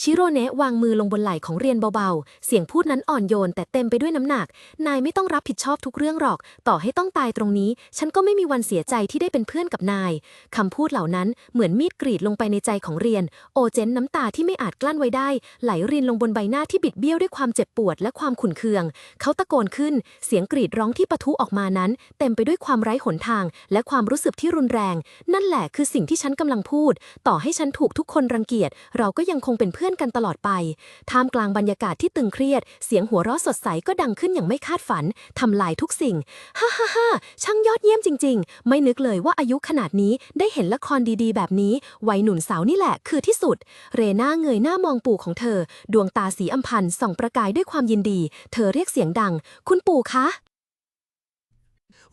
ชิโรเนะวางมือลงบนไหล่ของเรียนเบาๆ เสียงพูดนั้นอ่อนโยนแต่เต็มไปด้วยน้ำหนัก นายไม่ต้องรับผิดชอบทุกเรื่องหรอก ต่อให้ต้องตายตรงนี้ ฉันก็ไม่มีวันเสียใจที่ได้เป็นเพื่อนกับนาย คำพูดเหล่านั้นเหมือนมีดกรีดลงไปในใจของเรียน โอเจนน้ำตาที่ไม่อาจกลั้นไว้ได้ ไหลรินลงบนใบหน้าที่บิดเบี้ยวด้วยความเจ็บปวดและความขุ่นเคือง เขาตะโกนขึ้น เสียงกรีดร้องที่ปะทุออกมานั้น เต็มไปด้วยความไร้หนทาง และความรู้สึกที่รุนแรง นั่นแหละคือสิ่งที่ฉันกำลังพูด ต่อให้ฉันถูกทุกคนรังเกียจ เราก็ยังคงเป็นเพื่อนกันตลอดไป ท่ามกลางบรรยากาศที่ตึงเครียด เสียงหัวเราะสดใสก็ดังขึ้นอย่างไม่คาดฝัน ทำลายทุกสิ่ง ฮ่าฮ่าฮ่าช่างยอดเยี่ยมจริง ๆ ไม่นึกเลยว่าอายุขนาดนี้ได้เห็นละครดีๆ แบบนี้ วัยหนุ่นสาวนี่แหละคือที่สุด เรน่าเงยหน้ามองปู่ของเธอ ดวงตาสีอำพันส่องประกายด้วยความยินดี เธอเรียกเสียงดัง คุณปู่คะ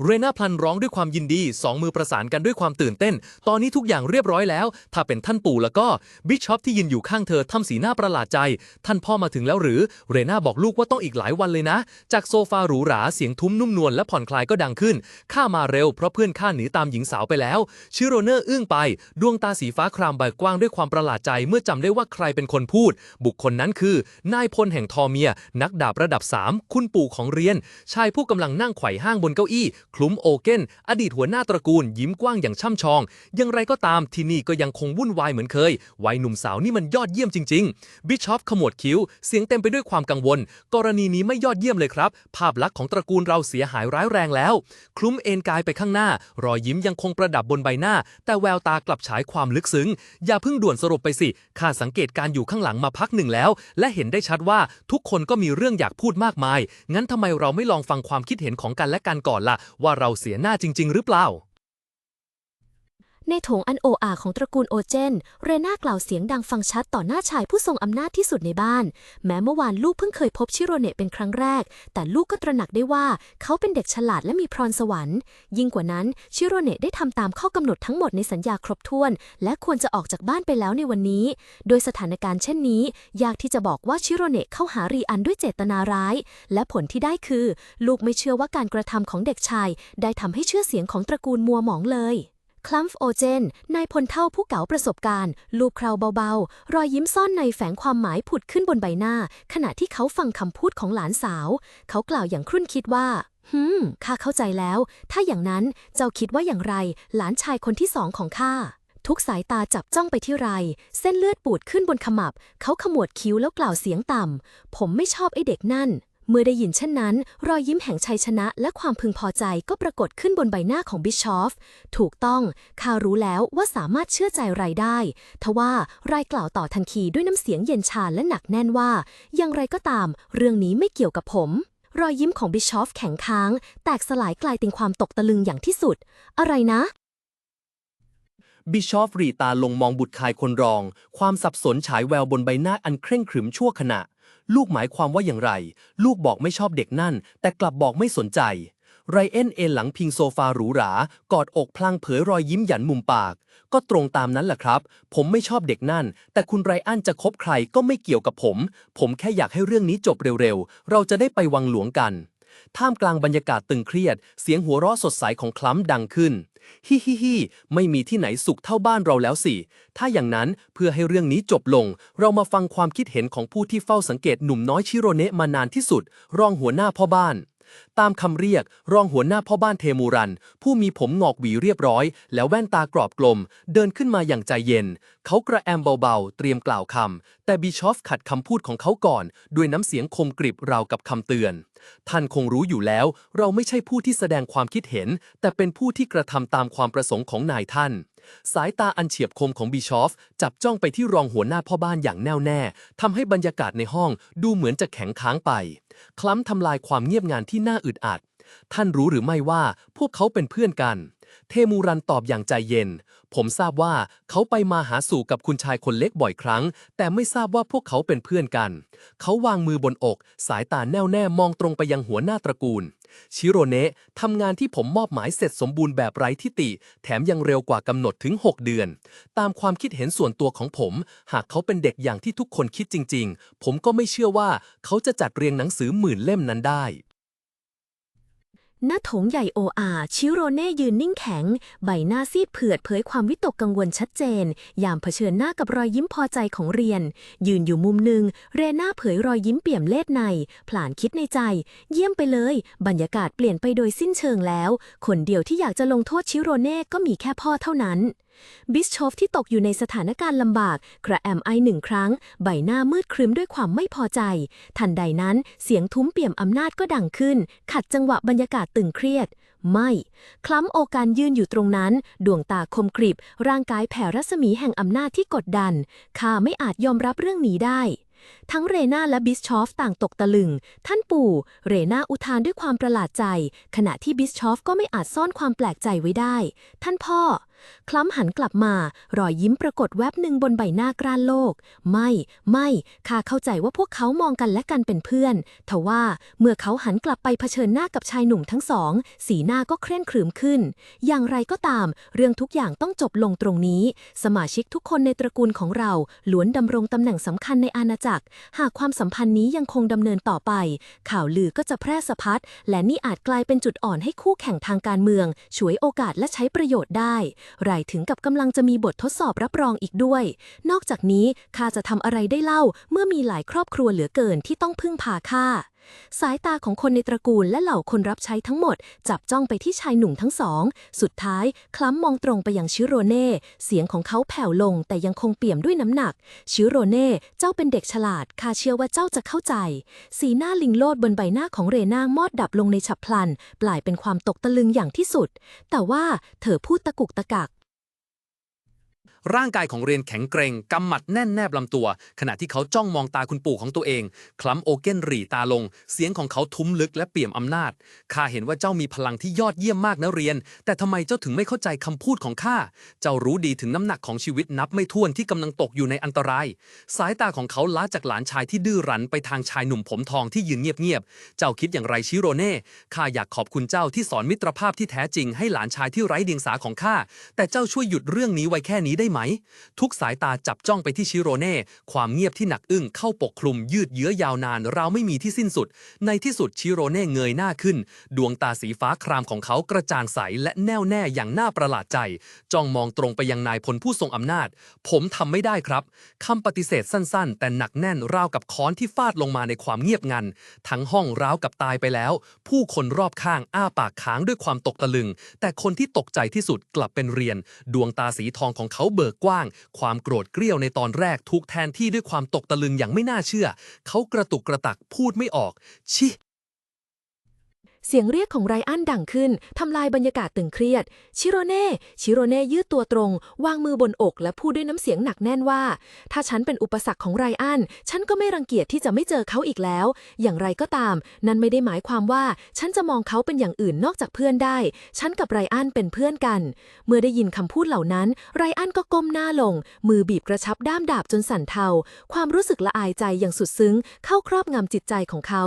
เรน่าพลันร้องด้วยความยินดี สองมือประสานกันด้วยความตื่นเต้น ตอนนี้ทุกอย่างเรียบร้อยแล้ว ถ้าเป็นท่านปู่แล้วก็บิชอปที่ยืนอยู่ข้างเธอทำสีหน้าประหลาดใจ ท่านพ่อมาถึงแล้วหรือ เรน่าบอกลูกว่าต้องอีกหลายวันเลยนะ จากโซฟาหรูหราเสียงทุ้มนุ่มนวลและผ่อนคลายก็ดังขึ้น ข้ามาเร็วเพราะเพื่อนข้าหนีตามหญิงสาวไปแล้ว ชิโรเนอร์อึ้งไป ดวงตาสีฟ้าครามใบกว้างด้วยความประหลาดใจเมื่อจำได้ว่าใครเป็นคนพูด บุคคลนั้นคือนายพลแห่งทอเมีย นักดาบระดับ 3 คุณปู่ของเรียน ชายผู้กำลังนั่งไขว่ห้างบนเก้าอี้คลุ้มโอเกนอดีตหัวหน้าตระกูลยิ้มกว้างอย่างช่ำชอง อย่างไรก็ตามที่นี่ก็ยังคงวุ่นวายเหมือนเคย วัยหนุ่มสาวนี่มันยอดเยี่ยมจริง ๆ บิชอปขมวดคิ้ว เสียงเต็มไปด้วยความกังวล กรณีนี้ไม่ยอดเยี่ยมเลยครับ ภาพลักษณ์ของตระกูลเราเสียหายร้ายแรงแล้ว คลุ้มเอนกายไปข้างหน้า รอยยิ้มยังคงประดับบนใบหน้า แต่แววตากลับฉายความลึกซึ้ง อย่าเพิ่งด่วนสรุปไปสิ ข้าสังเกตการอยู่ข้างหลังมาพักหนึ่งแล้ว และเห็นได้ชัดว่าทุกคนก็มีเรื่องอยากพูดมากมาย งั้นทำไมเราไม่ลองฟังความคิดเห็นของกันและกันก่อนล่ะว่าเราเสียหน้าจริง ๆ หรือเปล่า ในโถงอันโออาของตระกูลโอเจน เรน่ากล่าวเสียงดังฟังชัดต่อหน้าชายผู้ทรงอำนาจที่สุดในบ้าน แม้เมื่อวานลูกเพิ่งเคยพบชิโรเนะเป็นครั้งแรก แต่ลูกก็ตระหนักได้ว่าเขาเป็นเด็กฉลาดและมีพรสวรรค์ ยิ่งกว่านั้นชิโรเนะได้ทำตามข้อกำหนดทั้งหมดในสัญญาครบถ้วน และควรจะออกจากบ้านไปแล้วในวันนี้ โดยสถานการณ์เช่นนี้ ยากที่จะบอกว่าชิโรเนะเข้าหารีอันด้วยเจตนาร้าย และผลที่ได้คือ ลูกไม่เชื่อว่าการกระทำของเด็กชาย ได้ทำให้เชื่อเสียงของตระกูลมัวหมองเลย คลัมฟ์โอเจน นายพลเท่าผู้เก๋าประสบการณ์ ลูบเคราเบาๆ รอยยิ้มซ่อนในแฝงความหมายผุดขึ้นบนใบหน้า ขณะที่เขาฟังคำพูดของหลานสาว เขากล่าวอย่างครุ่นคิดว่าฮึมข้าเข้าใจแล้ว ถ้าอย่างนั้นเจ้าคิดว่าอย่างไร หลานชายคนที่สองของข้า ทุกสายตาจับจ้องไปที่ไร เส้นเลือดปูดขึ้นบนขมับ เขาขมวดคิ้วแล้วกล่าวเสียงต่ำ ผมไม่ชอบไอเด็กนั่น เมื่อได้ยินเช่นนั้น รอยยิ้มแห่งชัยชนะและความพึงพอใจก็ปรากฏขึ้นบนใบหน้าของบิชอฟ ถูกต้องข้ารู้แล้วว่าสามารถเชื่อใจไรได้ ทว่ารายกล่าวต่อทันทีด้วยน้ำเสียงเย็นชาและหนักแน่นว่า อย่างไรก็ตาม เรื่องนี้ไม่เกี่ยวกับผม รอยยิ้มของบิชอฟแข็งค้าง แตกสลายกลายเป็นความตกตะลึงอย่างที่สุด อะไรนะบิชอฟรีตาลงมองบุตรชายคนรอง ความสับสนฉายแววบนใบหน้าอันเคร่งขรึมชั่วขณะ ลูกหมายความว่าอย่างไร ลูกบอกไม่ชอบเด็กนั่น แต่กลับบอกไม่สนใจ ไรเอ็นเอนหลังพิงโซฟาหรูหรากอดอกพลางเผยรอยยิ้มหยันมุมปาก ก็ตรงตามนั้นแหละครับ ผมไม่ชอบเด็กนั่น แต่คุณไรอันจะคบใครก็ไม่เกี่ยวกับผม ผมแค่อยากให้เรื่องนี้จบเร็วๆ เราจะได้ไปวังหลวงกัน ท่ามกลางบรรยากาศตึงเครียด เสียงหัวเราะสดใสของคล้ำดังขึ้น ฮิฮิฮิไม่มีที่ไหนสุขเท่าบ้านเราแล้วสิ ถ้าอย่างนั้นเพื่อให้เรื่องนี้จบลง เรามาฟังความคิดเห็นของผู้ที่เฝ้าสังเกตหนุ่มน้อยชิโรเนะมานานที่สุด รองหัวหน้าพ่อบ้าน ตามคำเรียกรองหัวหน้าพ่อบ้านเทมูรัน ผู้มีผมงอกหวีเรียบร้อย แล้วแว่นตากรอบกลม เดินขึ้นมาอย่างใจเย็น เขากระแอมเบาๆ เตรียมกล่าวคำ แต่บิชอฟขัดคำพูดของเขาก่อน ด้วยน้ำเสียงคมกริบราวกับคำเตือน ท่านคงรู้อยู่แล้ว เราไม่ใช่ผู้ที่แสดงความคิดเห็น แต่เป็นผู้ที่กระทำตามความประสงค์ของนายท่าน สายตาอันเฉียบคมของบิชอฟ จับจ้องไปที่รองหัวหน้าพ่อบ้านอย่างแน่วแน่ทำให้บรรยากาศในห้องดูเหมือนจะแข็งค้างไป คล้ำทำลายความเงียบงานที่น่าอึดอัด ท่านรู้หรือไม่ว่าพวกเขาเป็นเพื่อนกัน เทมูรันตอบอย่างใจเย็น ผมทราบว่าเขาไปมาหาสู่กับคุณชายคนเล็กบ่อยครั้ง แต่ไม่ทราบว่าพวกเขาเป็นเพื่อนกัน เขาวางมือบนอก สายตาแน่วแน่มองตรงไปยังหัวหน้าตระกูล ชิโรเนะทำงานที่ผมมอบหมายเสร็จสมบูรณ์แบบไร้ทิฏฐิแถมยังเร็วกว่ากำหนดถึง 6 เดือน ตามความคิดเห็นส่วนตัวของผม หากเขาเป็นเด็กอย่างที่ทุกคนคิดจริง ๆ ผมก็ไม่เชื่อว่าเขาจะจัดเรียงหนังสือหมื่นเล่มนั้นได้ หน้าโถงใหญ่โออาชิโรเน่ยืนนิ่งแข็ง ใบหน้าซีดเผือดเผยความวิตกกังวลชัดเจน ยามเผชิญหน้ากับรอยยิ้มพอใจของเรียน ยืนอยู่มุมหนึ่ง เรน่าเผยรอยยิ้มเปี่ยมเล็ดใน ผลานคิดในใจ เยี่ยมไปเลย บรรยากาศเปลี่ยนไปโดยสิ้นเชิงแล้ว คนเดียวที่อยากจะลงโทษชิโรเน่ก็มีแค่พ่อเท่านั้น บิสชอฟที่ตกอยู่ในสถานการณ์ลำบาก กระแอมไอหนึ่งครั้ง ใบหน้ามืดครึ้มด้วยความไม่พอใจ ทันใดนั้นเสียงทุ้มเปี่ยมอำนาจก็ดังขึ้น ขัดจังหวะบรรยากาศตึงเครียด ไม่ คล้ำโอการยืนอยู่ตรงนั้น ดวงตาคมกริบ ร่างกายแผ่รัศมีแห่งอำนาจที่กดดันข้าไม่อาจยอมรับเรื่องนี้ได้ทั้งเรนาและบิสชอฟต่างตกตะลึง ท่านปู่ เรนาอุทานด้วยความประหลาดใจ ขณะที่บิสชอฟก็ไม่อาจซ่อนความแปลกใจไว้ได้ ท่านพ่อ คล้ำหันกลับมา รอยยิ้มปรากฏแวบหนึ่งบนใบหน้ากร้านโลก ไม่ ไม่ข้าเข้าใจว่าพวกเขามองกันและกันเป็นเพื่อนทว่าเมื่อเขาหันกลับไปเผชิญหน้ากับชายหนุ่มทั้งสอง สีหน้าก็เคร่งขรึมขึ้น อย่างไรก็ตาม เรื่องทุกอย่างต้องจบลงตรงนี้ สมาชิกทุกคนในตระกูลของเราล้วนดำรงตำแหน่งสำคัญในอาณาจักร หากความสัมพันธ์นี้ยังคงดำเนินต่อไป ข่าวลือก็จะแพร่สะพัดและนี่อาจกลายเป็นจุดอ่อนให้คู่แข่งทางการเมือง ฉวยโอกาสและใช้ประโยชน์ได้ไรถึงกับกำลังจะมีบททดสอบรับรองอีกด้วย นอกจากนี้ข้าจะทำอะไรได้เล่าเมื่อมีหลายครอบครัวเหลือเกินที่ต้องพึ่งพาข้า สายตาของคนในตระกูลและเหล่าคนรับใช้ทั้งหมด จับจ้องไปที่ชายหนุ่มทั้งสอง สุดท้าย คล้ำมองตรงไปยังชิโรเน่ เสียงของเขาแผ่วลงแต่ยังคงเปี่ยมด้วยน้ำหนัก ชิโรเน่ เจ้าเป็นเด็กฉลาด ข้าเชื่อว่าเจ้าจะเข้าใจ สีหน้าลิงโลดบนใบหน้าของเรนามอดดับลงในฉับพลัน ปลายเป็นความตกตะลึงอย่างที่สุด แต่ว่าเธอพูดตะกุกตะกัก ร่างกายของเรียนแข็งเกรง กำหมัดแน่นแนบลำตัว ขณะที่เขาจ้องมองตาคุณปู่ของตัวเอง คล้ำโอเกนหรี่ตาลง เสียงของเขาทุ้มลึกและเปี่ยมอำนาจ ข้าเห็นว่าเจ้ามีพลังที่ยอดเยี่ยมมากนะเรียน แต่ทำไมเจ้าถึงไม่เข้าใจคำพูดของข้า เจ้ารู้ดีถึงน้ำหนักของชีวิตนับไม่ถ้วนที่กำลังตกอยู่ในอันตราย สายตาของเขาล้าจากหลานชายที่ดื้อรั้นไปทางชายหนุ่มผมทองที่ยืนเงียบๆ เจ้าคิดอย่างไรชิโรเน่ ข้าอยากขอบคุณเจ้าที่สอนมิตรภาพที่แท้จริงให้หลานชายที่ไร้เดียงสาของข้า แต่เจ้าช่วยหยุดเรื่องนี้ไว้แค่นี้ได้ไหม ทุกสายตาจับจ้องไปที่ชิโรเน่ ความเงียบที่หนักอึ้งเข้าปกคลุมยืดเยื้อยาวนานราวไม่มีที่สิ้นสุด ในที่สุดชิโรเน่เงยหน้าขึ้น ดวงตาสีฟ้าครามของเขากระจ่างใสและแน่วแน่อย่างน่าประหลาดใจ จ้องมองตรงไปยังนายพลผู้ทรงอำนาจ ผมทำไม่ได้ครับคำปฏิเสธสั้นๆ แต่หนักแน่นราวกับค้อนที่ฟาดลงมาในความเงียบงัน ทั้งห้องราวกับตายไปแล้ว ผู้คนรอบข้างอ้าปากค้างด้วยความตกตะลึง แต่คนที่ตกใจที่สุดกลับเป็นเรียน ดวงตาสีทองของเขาเบิกกว้าง ความโกรธเกรี้ยวในตอนแรกถูกแทนที่ด้วยความตกตะลึงอย่างไม่น่าเชื่อ เขากระตุกกระตักพูดไม่ออก ชิ เสียงเรียกของไรอันดังขึ้น ทำลายบรรยากาศตึงเครียด ชิโรเน่ ชิโรเน่ยืดตัวตรง วางมือบนอกและพูดด้วยน้ำเสียงหนักแน่นว่า ถ้าฉันเป็นอุปสรรคของไรอัน ฉันก็ไม่รังเกียจที่จะไม่เจอเขาอีกแล้ว อย่างไรก็ตาม นั่นไม่ได้หมายความว่าฉันจะมองเขาเป็นอย่างอื่นนอกจากเพื่อนได้ ฉันกับไรอันเป็นเพื่อนกัน เมื่อได้ยินคำพูดเหล่านั้น ไรอันก็ก้มหน้าลง มือบีบกระชับด้ามดาบจนสั่นเทา ความรู้สึกละอายใจอย่างสุดซึ้ง เข้าครอบงำจิตใจของเขา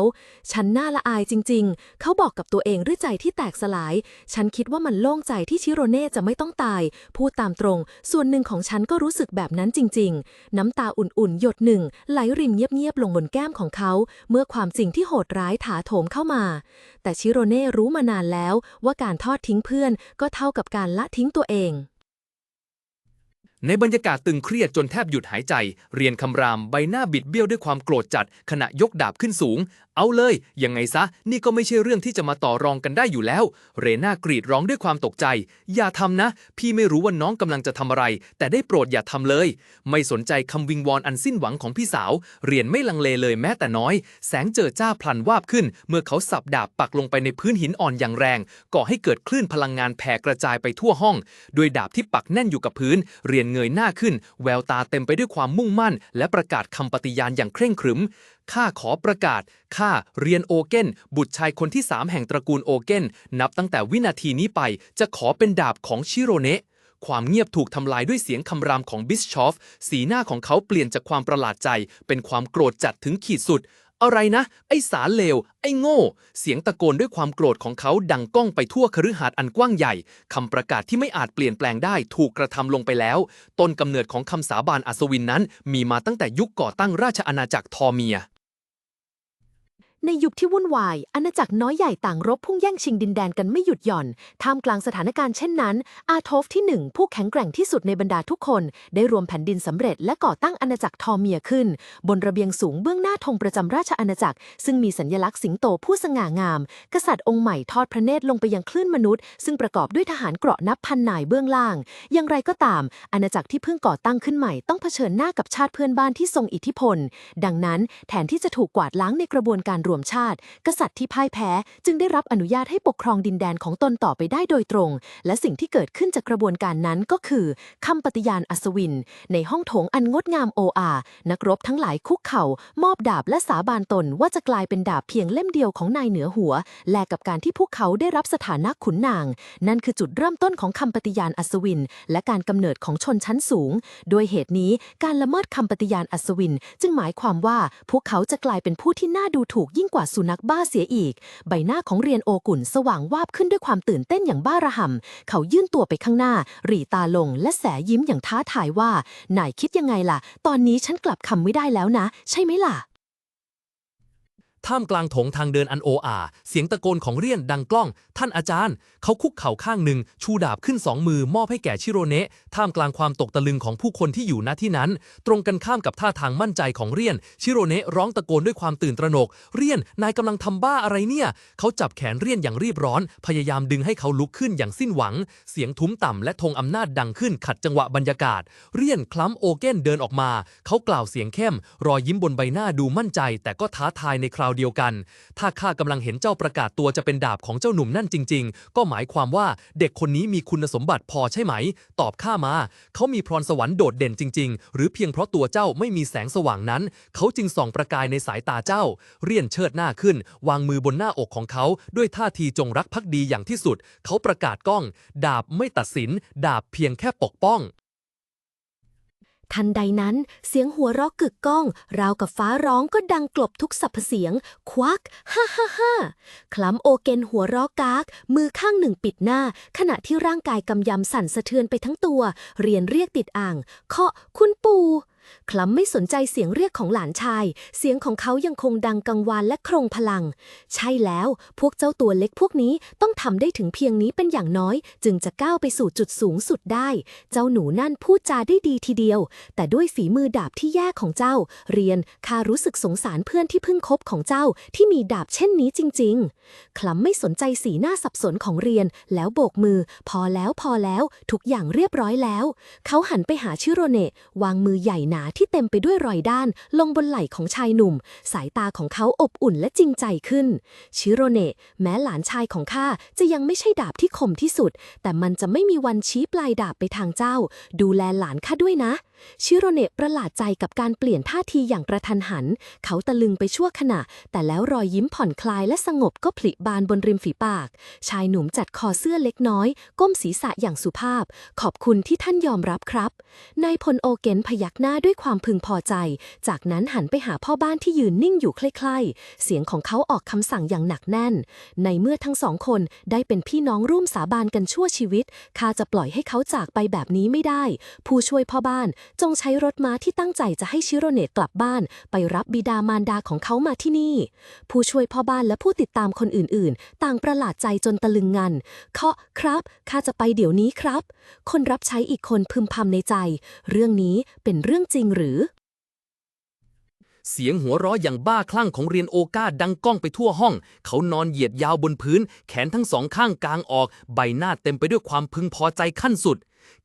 ฉันน่าละอายจริง ๆ เขาบอกบอกกับตัวเองด้วยใจที่แตกสลาย ฉันคิดว่ามันโล่งใจที่ชิโรเน่จะไม่ต้องตาย พูดตามตรง ส่วนหนึ่งของฉันก็รู้สึกแบบนั้นจริง ๆ น้ำตาอุ่นๆ หยดหนึ่ง ไหลรินเงียบๆ ลงบนแก้มของเขา เมื่อความจริงที่โหดร้ายถาโถมเข้ามา แต่ชิโรเน่รู้มานานแล้วว่าการทอดทิ้งเพื่อนก็เท่ากับการละทิ้งตัวเองในบรรยากาศตึงเครียดจนแทบหยุดหายใจ เรียนคำรามใบหน้าบิดเบี้ยวด้วยความโกรธจัด ขณะยกดาบขึ้นสูง เอาเลย ยังไงซะ นี่ก็ไม่ใช่เรื่องที่จะมาต่อรองกันได้อยู่แล้ว เรน่ากรีดร้องด้วยความตกใจ อย่าทำนะ พี่ไม่รู้ว่าน้องกำลังจะทำอะไร แต่ได้โปรดอย่าทำเลย ไม่สนใจคำวิงวอนอันสิ้นหวังของพี่สาว เรียนไม่ลังเลเลยแม้แต่น้อย แสงเจิดจ้าพลันวาบขึ้น เมื่อเขาสับดาบปักลงไปในพื้นหินอ่อนอย่างแรง ก่อให้เกิดคลื่นพลังงานแผ่กระจายไปทั่วห้อง ด้วยดาบที่ปักแน่นอยู่กับพื้น เรียนเงยหน้าขึ้น แววตาเต็มไปด้วยความมุ่งมั่น และประกาศคำปฏิญาณอย่างเคร่งครึม ข้าขอประกาศ ข้าเรียนโอเกนบุตรชายคนที่สามแห่งตระกูลโอเกนนับตั้งแต่วินาทีนี้ไป จะขอเป็นดาบของชิโรเนะความเงียบถูกทำลายด้วยเสียงคำรามของบิสชอฟ สีหน้าของเขาเปลี่ยนจากความประหลาดใจ เป็นความโกรธจัดถึงขีดสุด อะไรนะ ไอ้สารเลว ไอ้โง่ เสียงตะโกนด้วยความโกรธของเขาดังก้องไปทั่วคฤหาสน์อันกว้างใหญ่ คำประกาศที่ไม่อาจเปลี่ยนแปลงได้ถูกกระทำลงไปแล้ว ต้นกำเนิดของคำสาบานอัศวินนั้น มีมาตั้งแต่ยุคก่อตั้งราชอาณาจักรทอเมีย ในยุคที่วุ่นวาย อาณาจักรน้อยใหญ่ต่างรบพุ่งแย่งชิงดินแดนกันไม่หยุดหย่อน ท่ามกลางสถานการณ์เช่นนั้น อาโทฟที่หนึ่งผู้แข็งแกร่งที่สุดในบรรดาทุกคน ได้รวมแผ่นดินสำเร็จและก่อตั้งอาณาจักรทอเมียขึ้น บนระเบียงสูงเบื้องหน้าธงประจำราชอาณาจักร ซึ่งมีสัญลักษณ์สิงโตผู้สง่างาม กษัตริย์องค์ใหม่ทอดพระเนตรลงไปยังคลื่นมนุษย์ ซึ่งประกอบด้วยทหารเกราะนับพันนายเบื้องล่าง อย่างไรก็ตาม อาณาจักรที่เพิ่งก่อตั้งขึ้นใหม่ต้องเผชิญหน้ากับชาติเพื่อนบ้านที่ทรงอิทธิพล ดังนั้นแทนที่จะถูกกวาดล้างในกระบวนการรวมชาติ กษัตริย์ที่พ่ายแพ้จึงได้รับอนุญาตให้ปกครองดินแดนของตนต่อไปได้โดยตรง และสิ่งที่เกิดขึ้นจากกระบวนการนั้นก็คือคำปฏิญาณอัศวิน ในห้องโถงอันงดงามโออานักรบทั้งหลายคุกเข่ามอบดาบและสาบานตนว่าจะกลายเป็นดาบเพียงเล่มเดียวของนายเหนือหัว แลกกับการที่พวกเขาได้รับสถานะขุนนาง นั่นคือจุดเริ่มต้นของคำปฏิญาณอัศวิน และการกำเนิดของชนชั้นสูงด้วยเหตุนี้การละเมิดคำปฏิญาณอัศวิน จึงหมายความว่าพวกเขาจะกลายเป็นผู้ที่น่าดูถูกยิ่งกว่าสุนัขบ้าเสียอีก ใบหน้าของเรียนโอกุนสว่างวาบขึ้นด้วยความตื่นเต้นอย่างบ้าระห่ำเขายื่นตัวไปข้างหน้าหรีตาลงและแสยิ้มอย่างท้าทายว่านายคิดยังไงล่ะ ตอนนี้ฉันกลับคำไม่ได้แล้วนะ ใช่ไหมล่ะ ท่ามกลางโถงทางเดินอันโออาเสียงตะโกนของเรียนดังกล้อง ท่านอาจารย์ เขาคุกเข่าข้างหนึ่ง ชูดาบขึ้นสองมือมอบให้แก่ชิโรเนะ ท่ามกลางความตกตะลึงของผู้คนที่อยู่ณที่นั้น ตรงกันข้ามกับท่าทางมั่นใจของเรียน ชิโรเนะร้องตะโกนด้วยความตื่นตระหนก เรียนนายกำลังทำบ้าอะไรเนี่ย เขาจับแขนเรียนอย่างรีบร้อน พยายามดึงให้เขาลุกขึ้นอย่างสิ้นหวัง เสียงทุ้มต่ำและธงอำนาจดังขึ้นขัดจังหวะบรรยากาศ เรียนคล้ำโอเก้นเดินออกมา เขากล่าวเสียงเข้ม รอยยิ้มบนใบหน้าดูมั่นใจ แต่ก็ท้าทายในคราวเดียวกัน ถ้าข้ากำลังเห็นเจ้าประกาศตัวจะเป็นดาบของเจ้าหนุ่มนั่นจริง ๆ ก็หมายความว่าเด็กคนนี้มีคุณสมบัติพอใช่ไหม ตอบข้ามา เขามีพรสวรรค์โดดเด่นจริง ๆ หรือเพียงเพราะตัวเจ้าไม่มีแสงสว่างนั้น เขาจึงส่องประกายในสายตาเจ้า เรียนเชิดหน้าขึ้น วางมือบนหน้าอกของเขา ด้วยท่าทีจงรักภักดีอย่างที่สุด เขาประกาศก้อง ดาบไม่ตัดสิน ดาบเพียงแค่ปกป้อง ทันใดนั้นเสียงหัวเราะกึกก้อง ราวกับฟ้าร้องก็ดังกลบทุกสรรพเสียง ควัก ฮ่าฮ่าฮ่าคล้ำโอเกนหัวเราะกากมือข้างหนึ่งปิดหน้า ขณะที่ร่างกายกำยำสั่นสะเทือนไปทั้งตัว เรียนเรียกติดอ่าง เคาะคุณปู่ คล้ำไม่สนใจเสียงเรียกของหลานชาย เสียงของเขายังคงดังกังวานและโครงพลัง ใช่แล้วพวกเจ้าตัวเล็กพวกนี้ต้องทำได้ถึงเพียงนี้เป็นอย่างน้อย จึงจะก้าวไปสู่จุดสูงสุดได้ เจ้าหนูนั่นพูดจาได้ดีทีเดียว แต่ด้วยฝีมือดาบที่แย่ของเจ้า เรียนข้ารู้สึกสงสารเพื่อนที่เพิ่งคบของเจ้าที่มีดาบเช่นนี้จริง ๆ คล้ำไม่สนใจสีหน้าสับสนของเรียน แล้วโบกมือ พอแล้วพอแล้ว ทุกอย่างเรียบร้อยแล้ว เขาหันไปหาชิโรเนะวางมือใหญ่หนาที่เต็มไปด้วยรอยด้าน ลงบนไหล่ของชายหนุ่ม สายตาของเขาอบอุ่นและจริงใจขึ้น ชิโรเนะแม้หลานชายของข้าจะยังไม่ใช่ดาบที่คมที่สุด แต่มันจะไม่มีวันชี้ปลายดาบไปทางเจ้า ดูแลหลานข้าด้วยนะ ชิโรเนะประหลาดใจกับการเปลี่ยนท่าทีอย่างกระทันหัน เขาตะลึงไปชั่วขณะ แต่แล้วรอยยิ้มผ่อนคลายและสงบก็ผลิบานบนริมฝีปาก ชายหนุ่มจัดคอเสื้อเล็กน้อย ก้มศีรษะอย่างสุภาพ ขอบคุณที่ท่านยอมรับครับ นายพลโอเกนพยักหน้าด้วยความพึงพอใจ จากนั้นหันไปหาพ่อบ้านที่ยืนนิ่งอยู่ใกล้ๆ เสียงของเขาออกคำสั่งอย่างหนักแน่น ในเมื่อทั้งสองคนได้เป็นพี่น้องร่วมสาบานกันชั่วชีวิต ข้าจะปล่อยให้เขาจากไปแบบนี้ไม่ได้ ผู้ช่วยพ่อบ้านจงใช้รถม้าที่ตั้งใจจะให้ชิโรเนตกลับบ้าน ไปรับบิดามารดาของเขามาที่นี่ ผู้ช่วยพ่อบ้านและผู้ติดตามคนอื่นๆ ต่างประหลาดใจจนตะลึงงัน เคาะครับ ข้าจะไปเดี๋ยวนี้ครับ คนรับใช้อีกคนพึมพำในใจ เรื่องนี้เป็นเรื่องจริงหรือ เสียงหัวเราะอย่างบ้าคลั่งของเรียนโอกาดังก้องไปทั่วห้อง เขานอนเหยียดยาวบนพื้น แขนทั้งสองข้างกางออก ใบหน้าเต็มไปด้วยความพึงพอใจขั้นสุด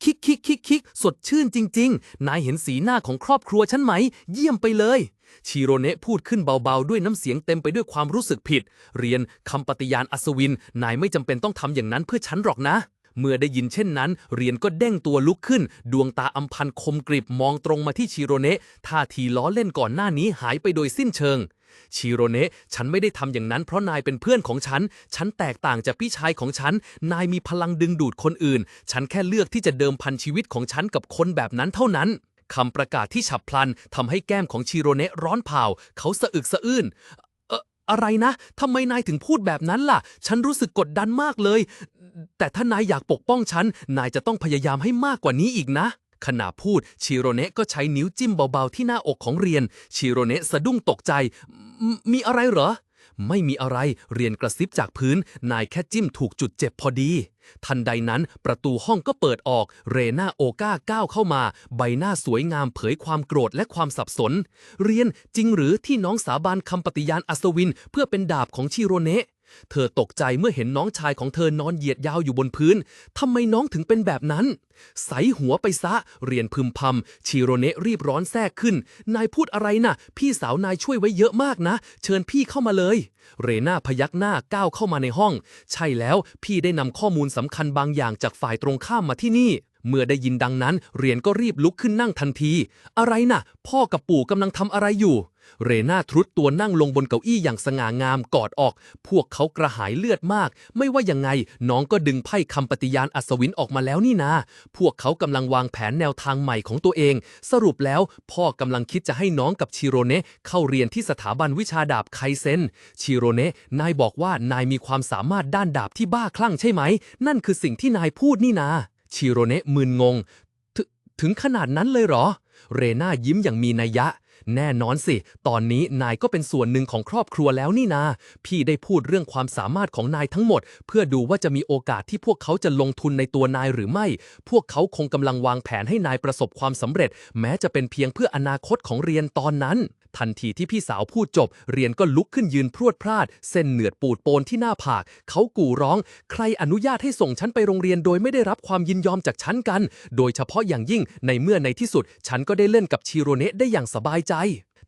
คิกคิกคิกคิกสดชื่นจริง ๆ นายเห็นสีหน้าของครอบครัวฉันไหม เยี่ยมไปเลย ชิโรเนะพูดขึ้นเบาๆ ด้วยน้ำเสียงเต็มไปด้วยความรู้สึกผิด เรียนคำปฏิญาณอัศวิน นายไม่จำเป็นต้องทำอย่างนั้นเพื่อฉันหรอกนะ เมื่อได้ยินเช่นนั้น เรียนก็เด้งตัวลุกขึ้น ดวงตาอำพันคมกริบมองตรงมาที่ชิโรเนะท่าทีล้อเล่นก่อนหน้านี้หายไปโดยสิ้นเชิง ชิโรเนะฉันไม่ได้ทำอย่างนั้นเพราะนายเป็นเพื่อนของฉัน ฉันแตกต่างจากพี่ชายของฉัน นายมีพลังดึงดูดคนอื่น ฉันแค่เลือกที่จะเดิมพันชีวิตของฉันกับคนแบบนั้นเท่านั้นคำประกาศที่ฉับพลันทำให้แก้มของชิโรเนะร้อนเผาเขาสะอึกสะอื้น อะไรนะทำไมนายถึงพูดแบบนั้นล่ะ ฉันรู้สึกกดดันมากเลย แต่ถ้านายอยากปกป้องฉัน นายจะต้องพยายามให้มากกว่านี้อีกนะ ขณะพูดชิโรเนะก็ใช้นิ้วจิ้มเบาๆที่หน้าอกของเรียน ชิโรเนะสะดุ้งตกใจ มีอะไรเหรอ ไม่มีอะไรเรียนกระซิบจากพื้น นายแค่จิ้มถูกจุดเจ็บพอดี ทันใดนั้นประตูห้องก็เปิดออก เรนาโอก้าก้าวเข้ามา ใบหน้าสวยงามเผยความโกรธและความสับสน เรียนจริงหรือที่น้องสาบานคำปฏิญาณอัศวิน เพื่อเป็นดาบของชิโรเนะ เธอตกใจเมื่อเห็นน้องชายของเธอนอนเหยียดยาวอยู่บนพื้น ทำไมน้องถึงเป็นแบบนั้น ใสหัวไปซะ เรียนพึมพำ ชิโรเนะรีบร้อนแทรกขึ้น นายพูดอะไรนะ่ะ พี่สาวนายช่วยไว้เยอะมากนะ เชิญพี่เข้ามาเลย เรนาพยักหน้าก้าวเข้ามาในห้อง ใช่แล้ว พี่ได้นำข้อมูลสำคัญบางอย่างจากฝ่ายตรงข้ามมาที่นี่ เมื่อได้ยินดังนั้น เรียนก็รีบลุกขึ้นนั่งทันที อะไรนะ่ะ พ่อกับปู่กำลังทำอะไรอยู่ เรนาทรุดตัวนั่งลงบนเก้าอี้อย่างสง่างามกอดออก พวกเขากระหายเลือดมาก ไม่ว่ายังไง น้องก็ดึงไพ่คำปฏิญาณอัศวินออกมาแล้วนี่นา พวกเขากำลังวางแผนแนวทางใหม่ของตัวเอง สรุปแล้ว พ่อกำลังคิดจะให้น้องกับชิโรเนะเข้าเรียนที่สถาบันวิชาดาบไคเซนชิโรเนะนายบอกว่านายมีความสามารถด้านดาบที่บ้าคลั่งใช่ไหม นั่นคือสิ่งที่นายพูดนี่นา ชิโรเนะมึนงงถถึงขนาดนั้นเลยเหรอ เรนายิ้มอย่างมีนัยยะ แน่นอนสิ ตอนนี้นายก็เป็นส่วนหนึ่งของครอบครัวแล้วนี่นา พี่ได้พูดเรื่องความสามารถของนายทั้งหมด เพื่อดูว่าจะมีโอกาสที่พวกเขาจะลงทุนในตัวนายหรือไม่ พวกเขาคงกำลังวางแผนให้นายประสบความสำเร็จ แม้จะเป็นเพียงเพื่ออนาคตของเรียนตอนนั้น ทันทีที่พี่สาวพูดจบ เรียนก็ลุกขึ้นยืนพรวดพลาด เส้นเหนือดปูดโปนที่หน้าผาก เขากู่ร้อง ใครอนุญาตให้ส่งฉันไปโรงเรียนโดยไม่ได้รับความยินยอมจากฉันกัน โดยเฉพาะอย่างยิ่งในเมื่อในที่สุด ฉันก็ได้เล่นกับชิโรเนะได้อย่างสบายใจ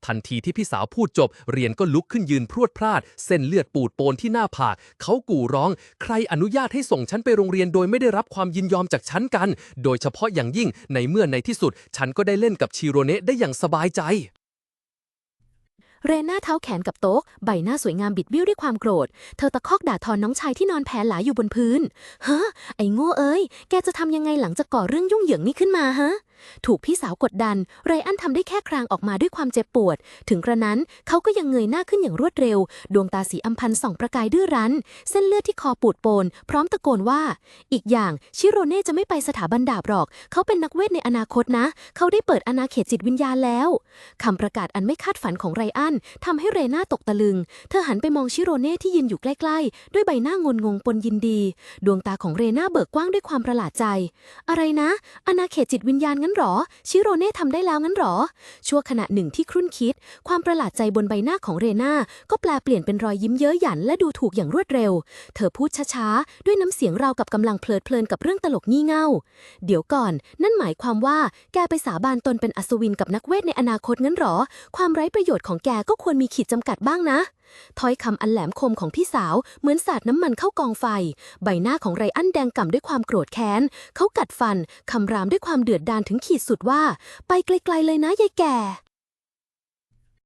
ทันทีที่พี่สาวพูดจบ เรียนก็ลุกขึ้นยืนพรวดพลาด เส้นเลือดปูดโปนที่หน้าผาก เขากู่ร้อง ใครอนุญาตให้ส่งฉันไปโรงเรียนโดยไม่ได้รับความยินยอมจากฉันกัน โดยเฉพาะอย่างยิ่งในเมื่อในที่สุด ฉันก็ได้เล่นกับชิโรเนะได้อย่างสบายใจ เรน่าเท้าแขนกับโต๊ะ ใบหน้าสวยงามบิดเบี้ยวด้วยความโกรธ เธอตะคอกด่าทอนน้องชายที่นอนแผ่หลายอยู่บนพื้น ฮะ ไอ้โง่เอ้ย แกจะทำยังไงหลังจากก่อเรื่องยุ่งเหยิงนี้ขึ้นมาฮะ ถูกพี่สาวกดดัน ไรอันทำได้แค่ครางออกมาด้วยความเจ็บปวด ถึงกระนั้นเขาก็ยังเงยหน้าขึ้นอย่างรวดเร็ว ดวงตาสีอัมพันส่องประกายดื้อรั้น เส้นเลือดที่คอปูดโปน พร้อมตะโกนว่า อีกอย่างชิโรเน่จะไม่ไปสถาบันดาบหรอก เขาเป็นนักเวทในอนาคตนะ เขาได้เปิดอาณาเขตจิตวิญญาณแล้วคำประกาศอันไม่คาดฝันของไรอันทำให้เรน่าตกตะลึง เธอหันไปมองชิโรเน่ที่ยืนอยู่ใกล้ๆ ด้วยใบหน้างนงงปนยินดี ดวงตาของเรน่าเบิกกว้างด้วยความประหลาดใจ อะไรนะอาณาเขตจิตวิญญาณงั้นนหรอ ชิโรเน่ทำได้แล้วงั้นหรอ ชั่วขณะหนึ่งที่ครุ่นคิด ความประหลาดใจบนใบหน้าของเรนาก็แปลเปลี่ยนเป็นรอยยิ้มเย้ยหยันและดูถูกอย่างรวดเร็ว เธอพูดช้าๆ ด้วยน้ำเสียงราวกับกำลังเพลิดเพลินกับเรื่องตลกงี่เง่า เดี๋ยวก่อน นั่นหมายความว่าแกไปสาบานตนเป็นอัศวินกับนักเวทในอนาคตงั้นหรอ ความไร้ประโยชน์ของแกก็ควรมีขีดจำกัดบ้างนะ ถ้อยคำอันแหลมคมของพี่สาวเหมือนสาดน้ำมันเข้ากองไฟ ใบหน้าของไรอันแดงก่ำด้วยความโกรธแค้น เขากัดฟัน คำรามด้วยความเดือดดาลถึงขีดสุดว่า ไปไกลๆเลยนะยายแก่